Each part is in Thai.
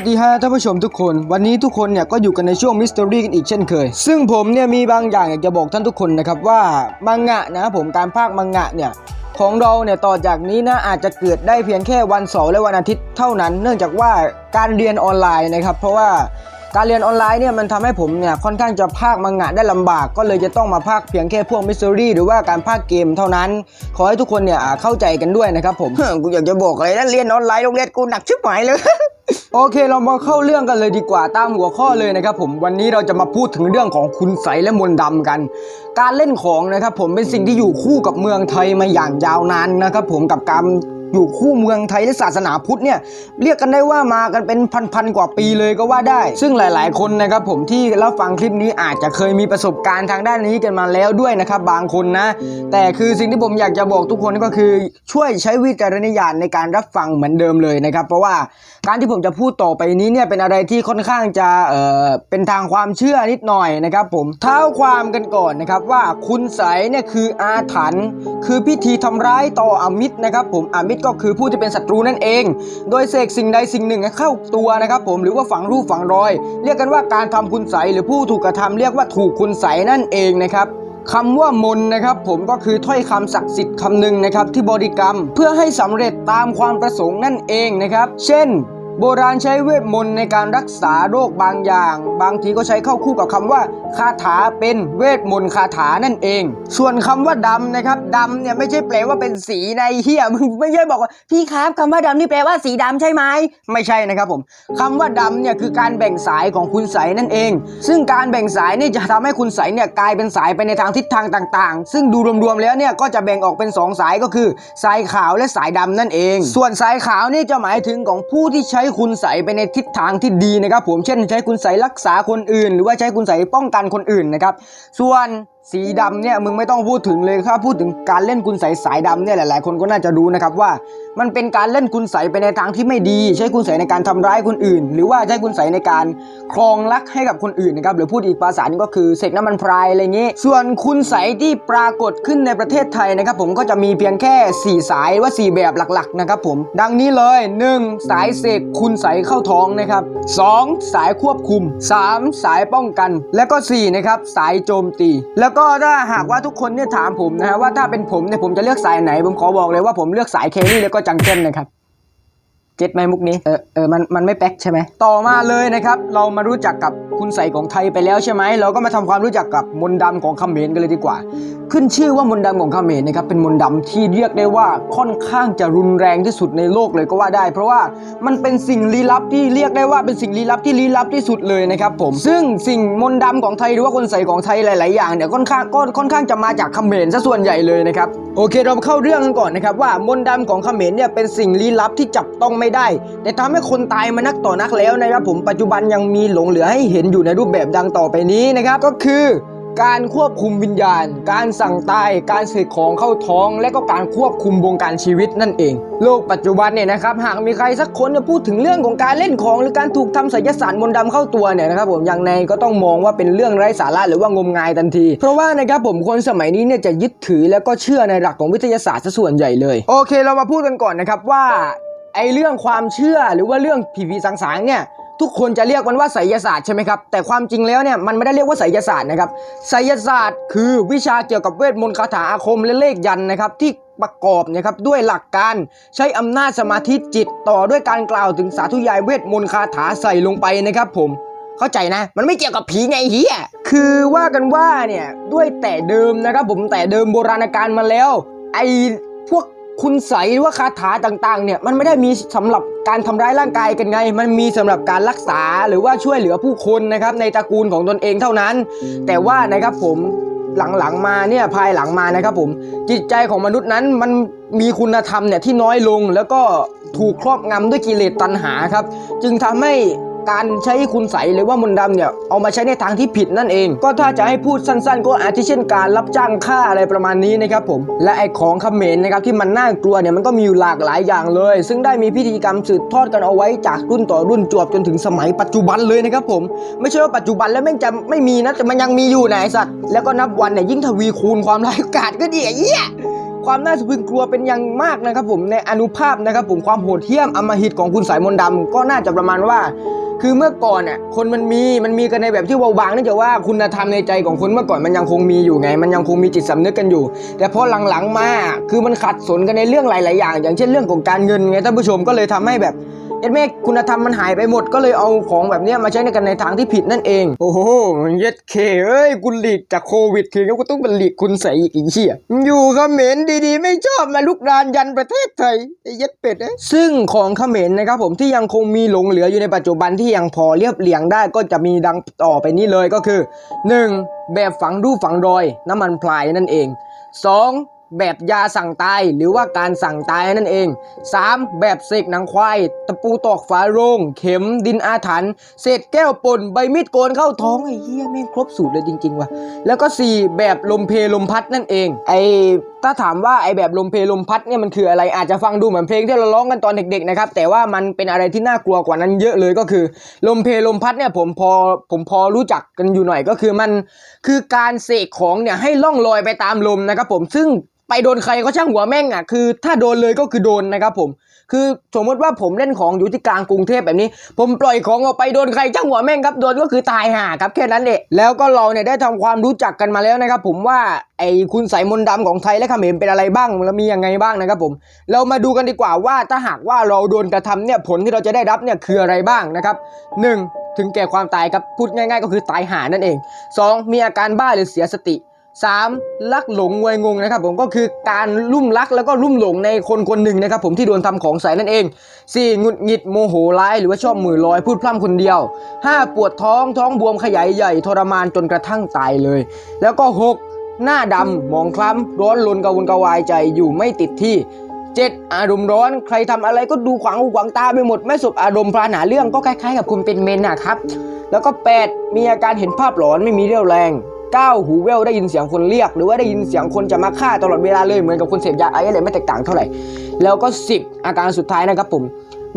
วัสดีฮะท่านผู้ชมทุกคน วันนี้ทุกคนเนี่ยก็อยู่กันในช่วงมิส t ต r y กันอีกเช่นเคย ซึ่งผมเนี่ยมีบางอย่างอยากจะบอกท่านทุกคนนะครับว่ามังงะนะผมการพากย์มังงะเนี่ยของเราเนี่ยต่อจากนี้นะอาจจะเกิดได้เพียงแค่วันเสาร์และวันอาทิตย์เท่านั้น เนื่องจากว่าการเรียนออนไลน์นะครับ เพราะว่าการเรียนออนไลน์เนี่ยมันทำให้ผมเนี่ยค่อนข้างจะพากย์มังงะได้ลำบาก ก็เลยจะต้องมาพากย์เพียงแค่พวกมิส t ต r y หรือว่าการพากย์เกมเท่านั้น ขอให้ทุกคนเนี่ยเข้าใจกันด้วยนะครับผมกูอยากจะบอกอะไรนะเรียนออนไลน์โรงเรียนกูหนักชิบหายเลย โอเคเรามาเข้าเรื่องกันเลยดีกว่าตามหัวข้อเลยนะครับผมวันนี้เราจะมาพูดถึงเรื่องของคุณใสและมนต์ดำกัน การเล่นของนะครับผมเป็นสิ่งที่อยู่คู่กับเมืองไทยมาอย่างยาวนานนะครับผมกับการ อยู่คู่เมืองไทยและศาสนาพุทธเนี่ยเรียกกันได้ว่ามากันเป็นพันๆกว่าปีเลยก็ว่าได้ ซึ่งหลาย ๆ คนนะครับผมที่รับฟังคลิปนี้อาจจะเคยมีประสบการณ์ทางด้านนี้กันมาแล้วด้วยนะครับบางคนนะ แต่คือสิ่งที่ผมอยากจะบอกทุกคนก็คือช่วยใช้วิจารณญาณในการรับฟังเหมือนเดิมเลยนะครับ เพราะว่าการที่ผมจะพูดต่อไปนี้เนี่ยเป็นอะไรที่ค่อนข้างจะเอ่อเป็นทางความเชื่อนิดหน่อยนะครับ ผมเท้าความกันก่อนนะครับว่าคุณไสเนี่ยคืออาถรรพ์คือพิธีทำร้ายต่ออมิตรนะครับ ผมอมิตรก็คือผู้ที่เป็นศัตรูนั่นเอง โดยเสกสิ่งใดสิ่งหนึ่งให้เข้าตัวนะครับผมหรือว่าฝังรูปฝังรอย เรียกกันว่าการทำคุณไสหรือผู้ถูกกระทำเรียกว่าถูกคุณไสนั่นเองนะครับคำว่ามนนะครับผมก็คือถ้อยคำศักดิ์สิทธิ์คำหนึ่งนะครับที่บริกรรมเพื่อให้สำเร็จตามความประสงค์นั่นเองนะครับ เช่นโบราณใช้เวทมนต์ในการรักษาโรคบางอย่าง บางทีก็ใช้เข้าคู่กับคำว่า คาถาเป็นเวทมนต์คาถานั่นเอง ส่วนคำว่าดำนะครับดำเนี่ยไม่ใช่แปลว่าเป็นสีในเฮียมึงไม่ใช่บอกว่าพี่ครับคำว่าดำนี่แปลว่าสีดำใช่ไหมไม่ใช่นะครับผมคำว่าดำเนี่ยคือการแบ่งสายของคุณใสนั่นเอง ซึ่งการแบ่งสายนี่จะทำให้คุณใสเนี่ยกลายเป็นสายไปในทางทิศทางต่างๆ ซึ่งดูรวมๆแล้วเนี่ยก็จะแบ่งออกเป็นสองสายก็คือ สายขาวและสายดำนั่นเอง ส่วนสายขาวนี่จะหมายถึงของผู้ที่ใช้คุณใสไปในทิศทางที่ดีนะครับผมเช่น ใช้คุณใสรักษาคนอื่น หรือว่าใช้คุณใสป้องกันคนอื่นนะครับ ส่วนสีดำเนี่ยมึงไม่ต้องพูดถึงเลยครับพูดถึงการเล่นคุณใสสายดำเนี่ยหลาย ๆ คนก็น่าจะรู้นะครับว่า มันเป็นการเล่นคุณใสไปในทางที่ไม่ดี ใช้คุณใสในการทำร้ายคนอื่น หรือว่าใช้คุณใสในการครองรักให้กับคนอื่นนะครับหรือพูดอีกภาษาหนึงก็คือเสกน้ำมันพรายอะไรเงี้ ส่วนคุณใสที่ปรากฏขึ้นในประเทศไทยนะครับผมก็จะมีเพียงแค่ 4 สายว่า 4 แบบหลักๆนะครับผมดังนี้เลย 1. สายเสกคุณใสเข้าท้องนะครับ 2. สายควบคุม 3. สายป้องกัน แล้วก็4นะครับสายโจมตี แล้วก็ถ้าหากว่าทุกคนเนี่ยถามผมนะฮะว่าถ้าเป็นผมเนี่ยผมจะเลือกสายไหน ผมขอบอกเลยว่าผมเลือกสายเคลลี่แล้วก็จังเกิลนะครับ เก็ตไหมมุกนี้ เออเออมันมันไม่แป๊กใช่ไหม ต่อมาเลยนะครับ เรามารู้จักกับคุณใสของไทยไปแล้วใช่ไหม เราก็มาทำความรู้จักกับมนต์ดำของเขมรกันเลยดีกว่า ขึ้นชื่อว่ามนต์ดำของเขมรนะครับ เป็นมนต์ดำที่เรียกได้ว่าค่อนข้างจะรุนแรงที่สุดในโลกเลยก็ว่าได้ เพราะว่ามันเป็นสิ่งลี้ลับที่เรียกได้ว่าเป็นสิ่งลี้ลับที่ลี้ลับที่สุดเลยนะครับผม ซึ่งสิ่งมนต์ดำของไทยหรือว่าคนใสของไทยหลาย ๆ อย่างเนี่ยค่อนข้างก็ค่อนข้างจะมาจากเขมรซะส่วนใหญ่เลยนะครับ โอเค เราเข้าเรื่องกันก่อนนะครับว่ามนต์ดำของเขมรเนี่ยเป็นสิ่งลี้ลับที่จับต้องไม่ได้ แต่ทำให้คนตายมานักต่อนักแล้วนะครับผมปัจจุบันยังมีหลงเหลือให้เห็นอยู่ในรูปแบบดังต่อไปนี้นะครับก็คือการควบคุมวิญญาณ การสั่งตาย การเสกของเข้าท้อง และก็การควบคุมวงการชีวิตนั่นเอง โลกปัจจุบันเนี่ยนะครับ หากมีใครสักคนจะพูดถึงเรื่องของการเล่นของ หรือการถูกทำไสยศาสตร์มนต์ดำเข้าตัวเนี่ยนะครับผมอย่างในก็ต้องมองว่าเป็นเรื่องไร้สาระหรือว่างมงายทันที เพราะว่านะครับผมคนสมัยนี้เนี่ยจะยึดถือแล้วก็เชื่อในหลักของวิทยาศาสตร์ซะส่วนใหญ่เลย โอเค เรามาพูดกันก่อนนะครับว่า ไอเรื่องความเชื่อหรือว่าเรื่องผีผีสางเนี่ยทุกคนจะเรียกมันว่าไสยศาสตร์ใช่ไหมครับแต่ความจริงแล้วเนี่ยมันไม่ได้เรียกว่าไสยศาสตร์นะครับไสยศาสตร์คือวิชาเกี่ยวกับเวทมนต์คาถาอาคมและเลขยันนะครับที่ประกอบนะครับด้วยหลักการใช้อำนาจสมาธิจิตต่อด้วยการกล่าวถึงสาธุยายเวทมนต์คาถาใส่ลงไปนะครับผมเข้าใจนะ มันไม่เกี่ยวกับผีไงเฮียคือว่ากันว่าเนี่ยด้วยแต่เดิมนะครับผมแต่เดิมโบราณกาลมาแล้วไอ คุณใสหรือว่าคาถาต่างๆเนี่ยมันไม่ได้มีสำหรับการทำร้ายร่างกายกันไง มันมีสำหรับการรักษาหรือว่าช่วยเหลือผู้คนนะครับในตระกูลของตนเองเท่านั้น แต่ว่านะครับผมหลังๆมาเนี่ยภายหลังมานะครับผมจิตใจของมนุษย์นั้นมันมีคุณธรรมเนี่ยที่น้อยลง แล้วก็ถูกครอบงำด้วยกิเลสตัณหาครับ จึงทำให้ การใช้คุณใสหรือว่ามนต์ดำเนี่ยเอามาใช้ในทางที่ผิดนั่นเอง ก็ถ้าจะให้พูดสั้นๆ ก็อาทิเช่นการรับจ้างฆ่าอะไรประมาณนี้นะครับผมและไอของเขมรนะครับที่มันน่ากลัวเนี่ยมันก็มีอยู่หลากหลายอย่างเลย ซึ่งได้มีพิธีกรรมสืบทอดกันเอาไว้จากรุ่นต่อรุ่นจวบจนถึงสมัยปัจจุบันเลยนะครับผมไม่ใช่ว่าปัจจุบันแล้วแม่งจะไม่มีนะแต่มันยังมีอยู่นะไอสัตว์แล้วก็นับวันเนี่ยยิ่งทวีคูณความร้ายกาจก็ดีไอ้เหี้ยความน่าสะพรึงกลัวเป็นอย่างมากนะครับผมในอนุภาพนะครับผมความโหดเหี้ยมอมหิตของคุณสายมนต์ดำก็น่าจะประมาณว่า คือเมื่อก่อนอะคนมันมีมันมีกันในแบบที่เบาบางเนื่องจากว่าคุณธรรมในใจของคนเมื่อก่อนมันยังคงมีอยู่ไง มันยังคงมีจิตสำนึกกันอยู่ แต่พอหลังๆมาคือมันขัดสนกันในเรื่องหลาย ๆ อย่าง อย่างเช่นเรื่องของการเงินไงท่านผู้ชมก็เลยทำให้แบบ เอ็ดเมฆคุณธรรมมันหายไปหมดก็เลยเอาของแบบเนี้ยมาใช้ในกันในทางที่ผิดนั่นเอง โอ้โหมันเย็ดเคเอ้ยคุณหลีกจากโควิดคือก็ต้องเป็นหลีกคุณใส่อีกอีกเชี่ยอยู่เขมรดีๆ ไม่ชอบมาลุกรานยันประเทศไทยไอ้เย็ดเป็ดเอ้ยซึ่งของเขมรนะครับผมที่ยังคงมีหลงเหลืออยู่ในปัจจุบันที่ยังพอเรียบเรียงได้ก็จะมีดังต่อไปนี้เลยก็คือ 1. แบบฝังรูปฝังรอยน้ำมันพลายนั่นเอง 2. แบบยาสั่งตายหรือว่าการสั่งตายนั่นเอง 3. แบบเสกหนังควาย ตะปูตอกฝาโรงเข็มดินอาถรรพ์เศษแก้วป่นใบมีดโกนเข้าท้องไอ้เหี้ยแม่งครบสูตรเลยจริงๆว่ะแล้วก็ 4. แบบลมเพลลมพัดนั่นเองไอถ้าถามว่าไอแบบลมเพลลมพัดเนี่ยมันคืออะไรอาจจะฟังดูเหมือนเพลงที่เราร้องกันตอนเด็กๆนะครับแต่ว่ามันเป็นอะไรที่น่ากลัวกว่านั้นเยอะเลยก็คือ ลมเพลลมพัดเนี่ยผมพอผมพอรู้จักกันอยู่หน่อยก็คือมันคือการเสกของเนี่ยให้ล่องลอยไปตามลมนะครับผมซึ่งไปโดนใครก็ช่างหัวแม่งอะคือ ถ้าโดนเลยก็คือโดนนะครับผม คือสมมติว่าผมเล่นของอยู่ที่กลางกรุงเทพแบบนี้ ผมปล่อยของออกไปโดนใครช่างหัวแม่งครับโดนก็คือตายห่าครับแค่นั้นเองแล้วก็เราเนี่ยได้ทำความรู้จักกันมาแล้วนะครับผมว่า ไอ้คุณสายมนต์ดำของไทยและเขมรเป็นอะไรบ้างแล้วมียังไงบ้างนะครับผม เรามาดูกันดีกว่าว่าถ้าหากว่าเราโดนกระทำเนี่ยผลที่เราจะได้รับเนี่ยคืออะไรบ้างนะครับหนึ่งถึงแก่ความตายครับพูดง่ายๆ ก็คือตายหานั่นเองสองมีอาการบ้าหรือเสียสติ 3. ลักหลงงวยงงนะครับผมก็คือการลุ่มลักแล้วก็ลุ่มหลงในคนคนหนึ่งนะครับผมที่โดนทำของใส่นั่นเอง 4. หงุดหงิดโมโหร้ายหรือว่าชอบมือลอยพูดพร่ำคนเดียว 5. ปวดท้องท้องบวมขยายใหญ่ทรมานจนกระทั่งตายเลย แล้วก็ 6. หน้าดำหมองคล้ำร้อนลนกระวนกระวายใจอยู่ไม่ติดที่ 7. อารมณ์ร้อนใครทำอะไรก็ดูขวางหูขวางตาไปหมด ไม่สบอารมณ์พรานาเรื่องก็คล้ายๆกับคุณเป็นเมนนะครับ แล้วก็ 8 มีอาการเห็นภาพหลอนไม่มีเรี่ยวแรง9หูแว่วได้ยินเสียงคนเรียก หรือว่าได้ยินเสียงคนจะมาฆ่าตลอดเวลาเลยเหมือนกับคนเสพยาไอซ์อะไรไม่แตกต่างเท่าไหร่ แล้วก็ 10 อาการสุดท้ายนะครับผม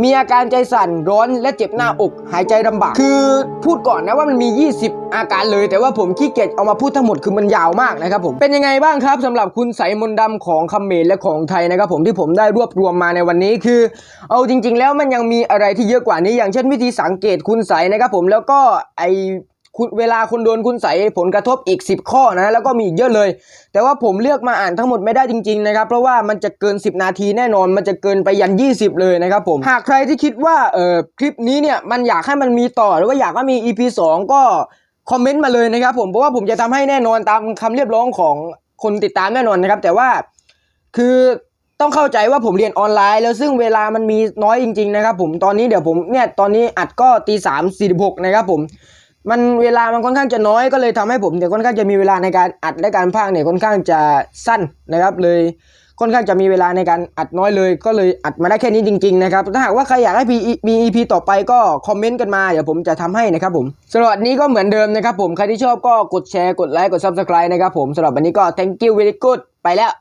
มีอาการใจสั่นร้อนและเจ็บหน้าอก หายใจลำบาก คือพูดก่อนนะว่ามันมี 20 อาการเลย แต่ว่าผมขี้เกียจเอามาพูดทั้งหมดคือมันยาวมากนะครับผม เป็นยังไงบ้างครับสำหรับคุณใสยมนต์ดำของคมเมรและของไทยนะครับผมที่ผมได้รวบรวมมาในวันนี้คือ เอาจริง ๆ แล้วมันยังมีอะไรที่เยอะกว่านี้ อย่างเช่นวิธีสังเกตคุณใสยนะครับผมแล้วก็ไอ คุณเวลาคุณโดนคุณใส่ผลกระทบอีก 10 ข้อนะแล้วก็มีอีกเยอะเลย แต่ว่าผมเลือกมาอ่านทั้งหมดไม่ได้จริงๆนะครับเพราะว่ามันจะเกิน 10 นาทีแน่นอน มันจะเกินไปยัน 20 เลยนะครับผมหากใครที่คิดว่าเออคลิปนี้เนี่ยมันอยากให้มันมีต่อหรือว่าอยากให้มี EP 2 ก็คอมเมนต์มาเลยนะครับผมเพราะว่าผมจะทำให้แน่นอนตามคำเรียกร้องของคนติดตามแน่นอนนะครับ แต่ว่าคือต้องเข้าใจว่าผมเรียนออนไลน์ แล้วซึ่งเวลามันมีน้อยจริง ๆ นะครับ ผมตอนนี้เดี๋ยวผมเนี่ยตอนนี้อัดก็ตีสามสี่สิบหกนะครับผม มันเวลามันค่อนข้างจะน้อยก็เลยทำให้ผมเนี่ยค่อนข้างจะมีเวลาในการอัดและการพากย์เนี่ยค่อนข้างจะสั้นนะครับเลยค่อนข้างจะมีเวลาในการอัดน้อยเลย ก็เลยอัดมาได้แค่นี้จริง ๆ นะครับ ถ้าหากว่าใครอยากให้มีมี EP ต่อไปก็คอมเมนต์กันมา เดี๋ยวผมจะทำให้นะครับผมสำหรับนนี้ก็เหมือนเดิมนะครับผม ใครที่ชอบก็กดแชร์ กดไลค์ กด Subscribe นะครับผมสำหรับวันนี้ก็ thank you very good ไปแล้ว